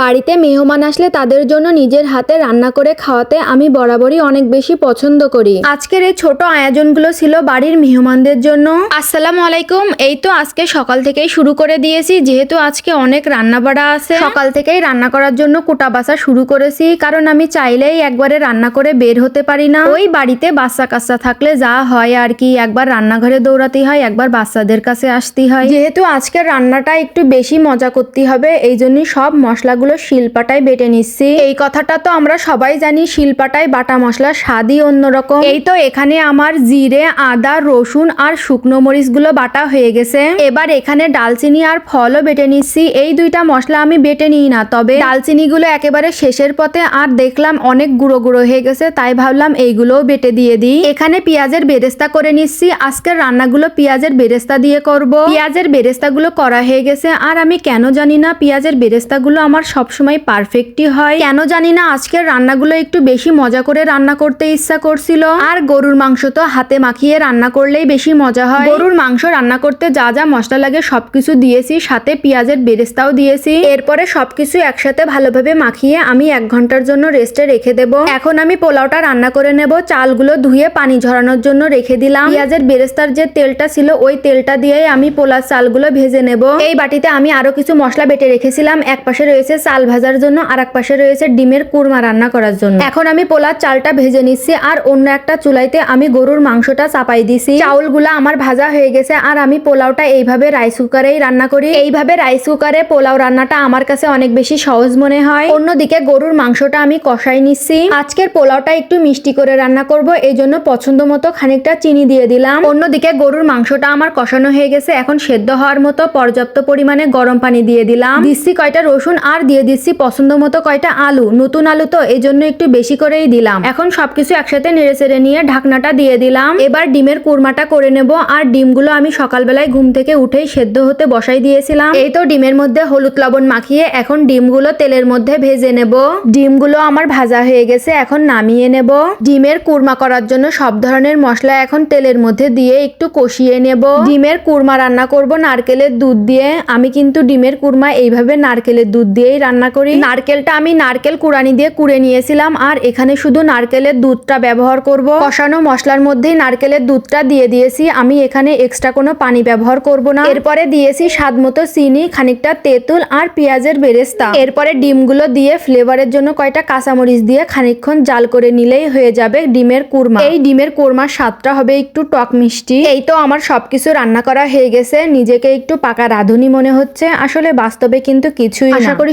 বাড়িতে মেহমান আসলে তাদের জন্য নিজের হাতে রান্না করে খাওয়াতে আমি বরাবরই অনেক বেশি পছন্দ করি। আজকের এই ছোট আয়োজনগুলো ছিল বাড়ির মেহমানদের জন্য। আসসালামু আলাইকুম। এই তো আজকে সকাল থেকেই শুরু করে দিয়েছি। যেহেতু আজকে অনেক রান্না বাড়া আছে। সকাল থেকেই রান্না করার জন্য কুটা বাসা শুরু করেছি। কারণ আমি চাইলেই একবারে রান্না করে বের হতে পারি না। ওই বাড়িতে বাচ্চা কাচ্চা থাকলে যা হয় আর কি। একবার রান্নাঘরে দৌড়াতে হয় একবার বাচ্চাদের কাছে আসতে হয়। যেহেতু আজকের রান্নাটা একটু বেশি মজা করতে হবে এই জন্যই সব মশলাগুলো শিলপাটায় বেটে নিচ্ছি। এই কথাটা তো আমরা সবাই জানি, শিলপাটায় বাটা মশলা স্বাদই অন্যরকম। এই তো এখানে আমার জিরে, আদা, রসুন আর শুকনো মরিচগুলো বাটা হয়ে গেছে। এবার এখানে ডালচিনি আর ফলও বেটে নিচ্ছি। এই দুইটা মশলা আমি বেটে নিই না, তবে ডালচিনিগুলো একেবারে শেষের পথে আর দেখলাম অনেক গুঁড়ো গুঁড়ো হয়ে গেছে, তাই ভাবলাম এইগুলোও বেটে দিয়ে দিই। এখানে পেঁয়াজের বেরেস্তা করে নিচ্ছি। আজকের রান্নাগুলো পেঁয়াজের বেরেস্তা দিয়ে করব। পেঁয়াজের বেরেস্তাগুলো করা হয়ে গেছে, আর আমি কেন জানি না, পেঁয়াজের বেরেস্তাগুলো আমার সবসময় পারফেক্টই হয়। কেন জানি না, আজকের রান্নাগুলো একটু বেশি মজা করে রান্না করতে ইচ্ছা করছিল। আর গরুর মাংস তো হাতে মাখিয়ে রান্না করলেই বেশি মজা হয়। গরুর মাংস রান্না করতে যা যা মশলা লাগে সবকিছু দিয়েছি, সাথে পেঁয়াজের বেরেস্তাও দিয়েছি। এরপরে সবকিছু একসাথে ভালোভাবে মাখিয়ে আমি এক ঘণ্টার জন্য রেস্টে রেখে দেব। এখন আমি পোলাওটা রান্না করে নেব। চালগুলো ধুয়ে পানি ঝরানোর জন্য রেখে দিলাম। পেঁয়াজের বেরেস্তার যে তেলটা ছিল, ওই তেলটা দিয়েই আমি পোলার চালগুলো ভেজে নেব। এই বাটিতে আমি আরও কিছু মশলা বেটে রেখেছিলাম। এক পাশে রয়েছে চাল ভাজার জন্য আর এক পাশে রয়েছে ডিমের কুরমা রান্না করার জন্য। এখন আমি পোলার চালটা ভেজে নিচ্ছি আর অন্য একটা চুলাইতে আমি গরুর মাংসটা চাপাই দিছি। চাউলগুলা আমার ভাজা হয়ে গেছে আর আমি পোলাওটা এইভাবে রাইস কুকারেই রান্না করি। এইভাবে রাইস কুকারে পোলাও রান্নাটা আমার কাছে অনেক বেশি সহজ মনে হয়। অন্যদিকে গরুর মাংসটা আমি কষাই নিচ্ছি। আজকের পোলাওটা একটু মিষ্টি করে রান্না করব এই জন্য পছন্দ মতো খানিকটা চিনি দিয়ে দিলাম। অন্যদিকে গরুর মাংসটা আমার কষানো হয়ে গেছে, এখন সেদ্ধ হওয়ার মতো পর্যাপ্ত পরিমাণে গরম পানি দিয়ে দিলাম। দিচ্ছি কয়টা রসুন আর দিয়ে দিচ্ছি পছন্দ মতো কয়টা আলু। নতুন আলু তো এই জন্য একটু বেশি করেই দিলাম। এখন সবকিছু একসাথে নেড়ে চেড়ে নিয়ে ঢাকনাটা দিয়ে দিলাম। এবার ডিমের কুরমাটা করে নেব আর ডিমগুলো আমি সকালবেলায় ঘুম থেকে উঠেই সেদ্ধ হতে বসাই দিয়েছিলাম। এই তো ডিমের মধ্যে হলুদ লবণ মাখিয়ে এখন ডিমগুলো তেলের মধ্যে ভেজে নেব। ডিমগুলো আমার ভাজা হয়ে গেছে, এখন নামিয়ে নেব। ডিমের কুরমা করার জন্য সব ধরনের মশলা এখন তেলের মধ্যে দিয়ে একটু কষিয়ে নেব। ডিমের কুরমা রান্না করব নারকেলের দুধ দিয়ে। আমি কিন্তু ডিমের কুরমা এইভাবে নারকেলের দুধ দিয়েই রান্না করি। নারকেলটা আমি নারকেল কুড়ানি দিয়ে কুড়ে নিয়েছিলাম আর এখানে শুধু নারকেলের দুধটা ব্যবহার করব। কষানো মশলার মধ্যেই নারকেলের দুধটা দিয়ে দিয়েছি। আমি এখানে এক্সট্রা কোনো পানি ব্যবহার করব না। এরপরে দিয়েছি স্বাদ মতো চিনি খানিকটা তেঁতুল আর পেঁয়াজের বেরেস্তা। এরপরে ডিমগুলো দিয়ে ফ্লেভারের জন্য কয়টা কাঁচামরিচ দিয়ে খানিকক্ষণ জাল করে নিলেই হয়ে যাবে ডিমের কুরমা। এই ডিমের কুরমার স্বাদটা হবে একটু টক মিষ্টি। এই তো আমার সবকিছু রান্না করা হয়ে গেছে। নিজেকে একটু পাকা রাঁধুনি মনে হচ্ছে। আসলে বাস্তবে কিন্তু কিছুই আশা করি